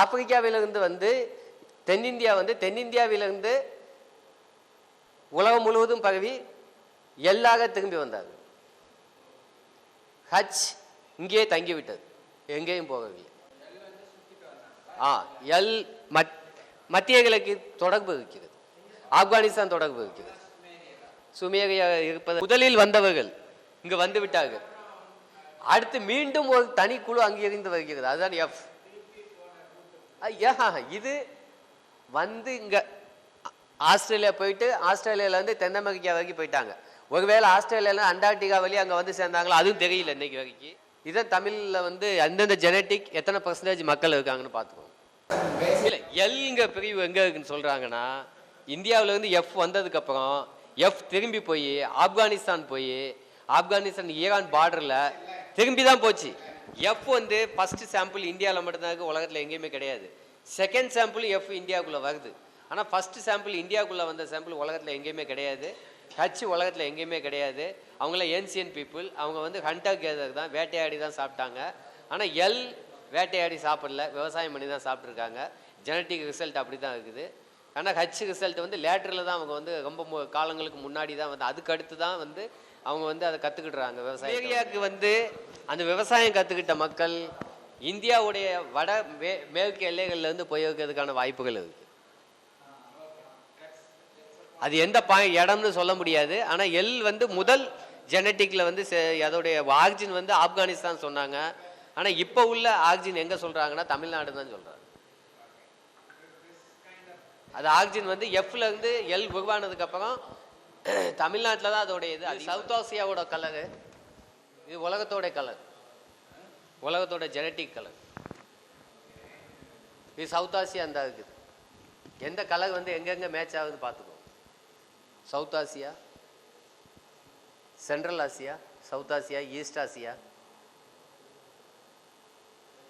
ஆப்பிரிக்காவிலிருந்து வந்து தென்னிந்தியா வந்து தென்னிந்தியாவிலிருந்து உலகம் முழுவதும் பரவி எல்லாக திரும்பி வந்தார்கள் ஹஜ் இங்கேயே தங்கிவிட்டது. எங்கேயும் போகவில்லை. ஆ எல் மத் மத்திய கிழக்கு தொடர்பு இருக்கிறது. ஆப்கானிஸ்தான் தொடர்பு இருக்கிறது. சுமேகையாக இருப்பது முதலில் வந்தவர்கள் இங்கு வந்து விட்டார்கள். அடுத்து மீண்டும் ஒரு தனி குழு அங்கிருந்து வருகிறது. அதுதான் எஃப் இது வந்து இங்கே ஆஸ்திரேலியா போயிட்டு ஆஸ்திரேலியாவிலேருந்து தென் அமெரிக்கா வரைக்கும் போயிட்டாங்க. ஒருவேளை ஆஸ்திரேலியாவில் அண்டார்டிகா வழி அங்கே வந்து சேர்ந்தாங்களோ அதுவும் தெரியல இன்னைக்கு வரைக்கும். இதை தமிழில் வந்து அந்தந்த ஜெனட்டிக் எத்தனை பர்சன்டேஜ் மக்கள் இருக்காங்கன்னு பார்த்துக்கோங்க. இல்லை எல்ங்க பிரிவு எங்கே இருக்குன்னு சொல்கிறாங்கன்னா இந்தியாவிலேருந்து எஃப் வந்ததுக்கப்புறம் எஃப் திரும்பி போய் ஆப்கானிஸ்தான் போய் ஆப்கானிஸ்தான் ஈரான் பார்டரில் திரும்பி தான் போச்சு. எஃப் வந்து ஃபஸ்ட்டு சாம்பிள் இந்தியாவில் மட்டும்தான் இருக்குது உலகத்தில் எங்கேயுமே கிடையாது. செகண்ட் சாம்பிள் எஃப் இந்தியாவுக்குள்ளே வருது. ஆனால் ஃபர்ஸ்ட் சாம்பிள் இந்தியாவுக்குள்ளே வந்த சாம்பிள் உலகத்தில் எங்கேயுமே கிடையாது. ஹச் உலகத்தில் எங்கேயுமே கிடையாது. அவங்கள ஏன்சியன் பீப்புள் அவங்க வந்து ஹண்டர் கேதர் தான் வேட்டையாடி தான் சாப்பிட்டாங்க. ஆனால் எல் வேட்டையாடி சாப்பிடல விவசாயம் பண்ணி தான் சாப்பிட்ருக்காங்க ஜெனட்டிக் ரிசல்ட் அப்படி தான் இருக்குது. ஆனால் ஹச் ரிசல்ட் வந்து லேட்டரில் தான் அவங்க வந்து ரொம்ப காலங்களுக்கு முன்னாடி தான் வந்து அதுக்கு அடுத்து தான் வந்து அவங்க வந்து அதை கற்றுக்கிட்டுறாங்க விவசாய ஏரியாவுக்கு வந்து அந்த விவசாயம் கற்றுக்கிட்ட மக்கள் இந்தியாவுடைய வட மே மேற்கு எல்லைகளில் இருந்து போய் வைக்கிறதுக்கான வாய்ப்புகள் இருக்குது அது எந்த பா இடம்னு சொல்ல முடியாது. ஆனால் எல் வந்து முதல் ஜெனட்டிக்கில் வந்து அதோடைய ஆக்சிஜன் வந்து ஆப்கானிஸ்தான் சொன்னாங்க. ஆனால் இப்போ உள்ள ஆக்சிஜன் எங்கே சொல்கிறாங்கன்னா தமிழ்நாடு தான் சொல்கிறாங்க அது ஆக்சிஜன் வந்து எஃப்ல இருந்து எல் உருவானதுக்கு அப்புறம் தமிழ்நாட்டில் தான் அதோடைய இது. அது சவுத் ஆசியாவோட கலரு இது உலகத்தோட கலர் உலகத்தோட ஜெனட்டிக் கலர் இது சவுத் ஆசியா அந்த இருக்குது. எந்த கலர் வந்து எங்கெங்க மேட்ச் ஆகுது பார்த்துக்கோ. South Asia Central Asia South Asia East Asia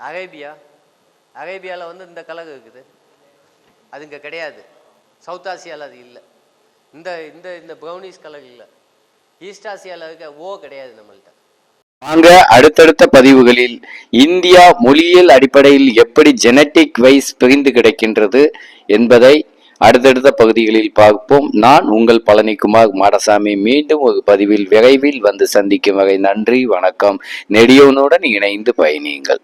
Arabia அரேபியாவில் வந்து இந்த கலர் இருக்குது. அது இங்கே கிடையாது. சவுத் ஆசியாவில் அது இல்லை. இந்த இந்த இந்த ப்ரௌனிஷ் கலர் இல்லை. ஈஸ்ட் ஆசியாவில் இருக்க ஓ கிடையாது நம்மள்கிட்ட வாங்க அடுத்தடுத்த பதிவுகளில் இந்தியா மொழியியல் அடிப்படையில் எப்படி ஜெனட்டிக் வைஸ் பிரிந்து கிடைக்கின்றது என்பதை அடுத்தடுத்த பகுதிகளில் பார்ப்போம். நான் உங்கள் பழனிக்குமார் மாடசாமி. மீண்டும் ஒரு பதிவில் விரைவில் வந்து சந்திக்கும் வரை நன்றி வணக்கம். நெடியோனுடன் இணைந்து பயணியுங்கள்.